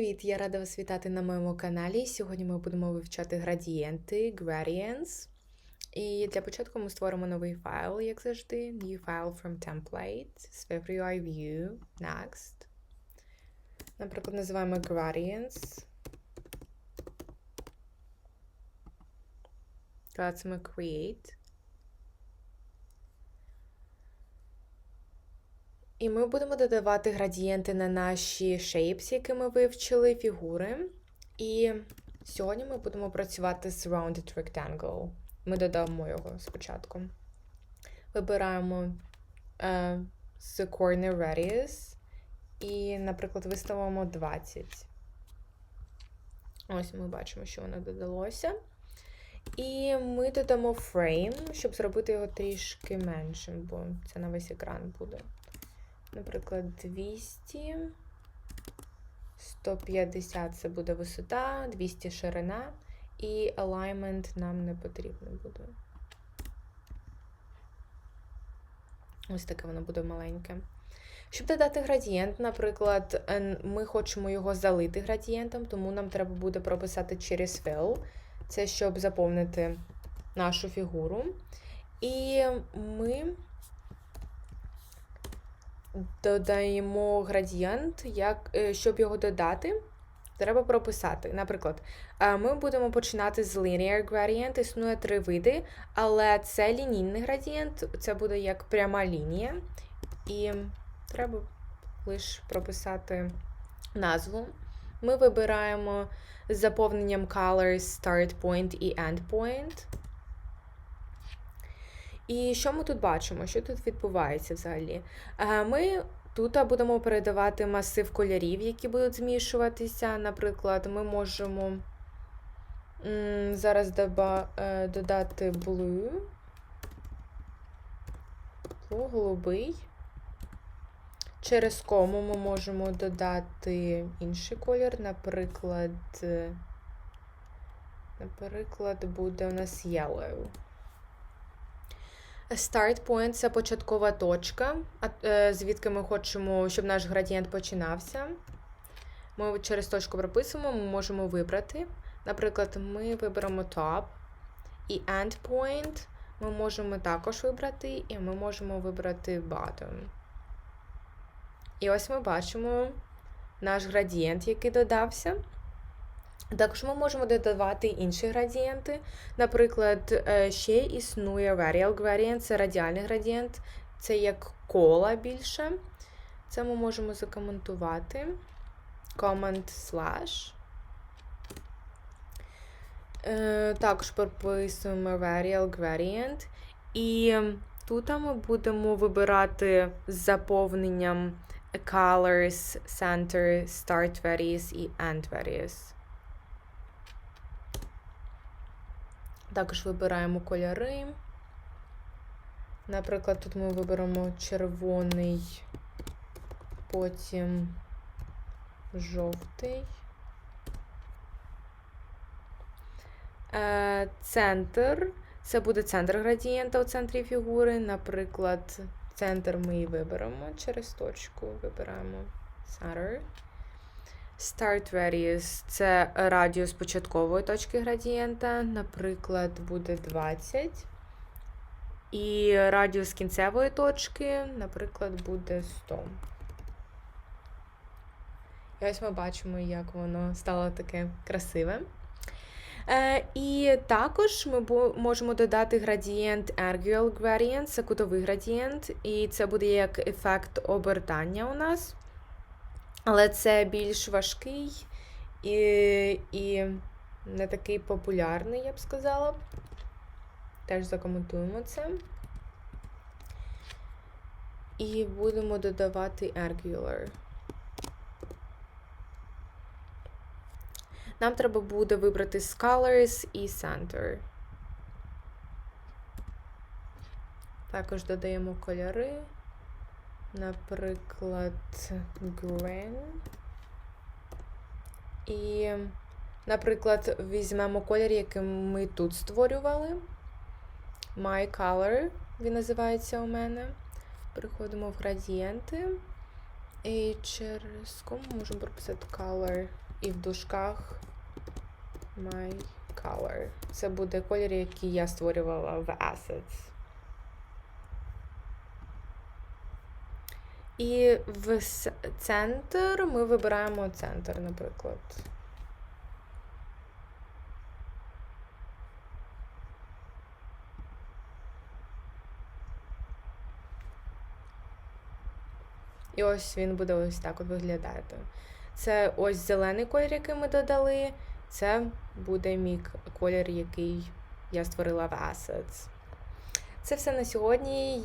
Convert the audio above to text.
Привіт, я рада вас вітати на моєму каналі. Сьогодні ми будемо вивчати градієнти, gradients. І для початку ми створимо новий файл, як завжди. New file from template. Save UI view. Next. Наприклад, називаємо gradients. Клацаємо create. І ми будемо додавати градієнти на наші shapes, які ми вивчили, фігури. І сьогодні ми будемо працювати з Rounded Rectangle. Ми додамо його спочатку. Вибираємо е, з Corner Radius і, наприклад, виставимо 20. Ось ми бачимо, що воно додалося. І ми додамо frame, щоб зробити його трішки меншим, бо це на весь екран буде. Наприклад, 200, 150 це буде висота, 200 ширина, і alignment нам не потрібно буде. Ось таке воно буде маленьке. Щоб додати градієнт, наприклад, ми хочемо його залити градієнтом, тому нам треба буде прописати через fill. Це щоб заповнити нашу фігуру. І ми додаємо градієнт, як, е, щоб його додати, треба прописати. Наприклад, е, ми будемо починати з linear gradient, існує три види, але це лінійний градієнт, це буде як пряма лінія. І треба лише прописати назву. Ми вибираємо з заповненням colors, start point і end point. І що ми тут бачимо? Що тут відбувається взагалі? Е, Ми тут будемо передавати масив кольорів, які будуть змішуватися. Наприклад, ми можемо зараз е, додати blue, голубий. Через кому ми можемо додати інший колір, наприклад, е, наприклад, буде у нас yellow. Start point це початкова точка, е, звідки ми хочемо, щоб наш градієнт починався. Ми через точку прописуємо, ми можемо вибрати. Наприклад, ми виберемо top і end point ми можемо також вибрати, і ми можемо вибрати bottom. І ось ми бачимо наш градієнт, який додався. Також ми можемо додавати інші градієнти. Наприклад, е, ще існує radial gradient, це радіальний градієнт, це як кола більше. Це ми можемо закоментувати. Comment slash. Е, Також прописуємо radial gradient. І тут ми будемо вибирати з заповненням colors, center, start radius і end radius. Також вибираємо кольори. Наприклад, тут ми виберемо червоний, потім жовтий. Е, Центр. Це буде центр градієнта у центрі фігури. Наприклад, центр ми і виберемо через точку. Вибираємо center. Start radius це радіус початкової точки градієнта, наприклад, буде 20. І радіус кінцевої точки, наприклад, буде 100. І ось ми бачимо, як воно стало таке красиве. Е, і також ми можемо додати градієнт Ergual Gradient, це кутовий градієнт, і це буде як ефект обертання у нас. Але це більш важкий і, і не такий популярний, я б сказала. Теж закоментуємо це. І будемо додавати Ergular. Нам треба буде вибрати Scholars і Center. Також додаємо кольори. Наприклад, green. І, наприклад, візьмемо колір, який ми тут створювали. My Color, він називається у мене. Переходимо в градієнти. І через кому можемо прописати color і в дужках my color. Це буде колір, який я створювала в Assets. І в центр ми вибираємо центр, наприклад. І ось він буде ось так от виглядати. Це ось зелений колір, який ми додали. Це буде мій колір, який я створила в Assets. Це все на сьогодні.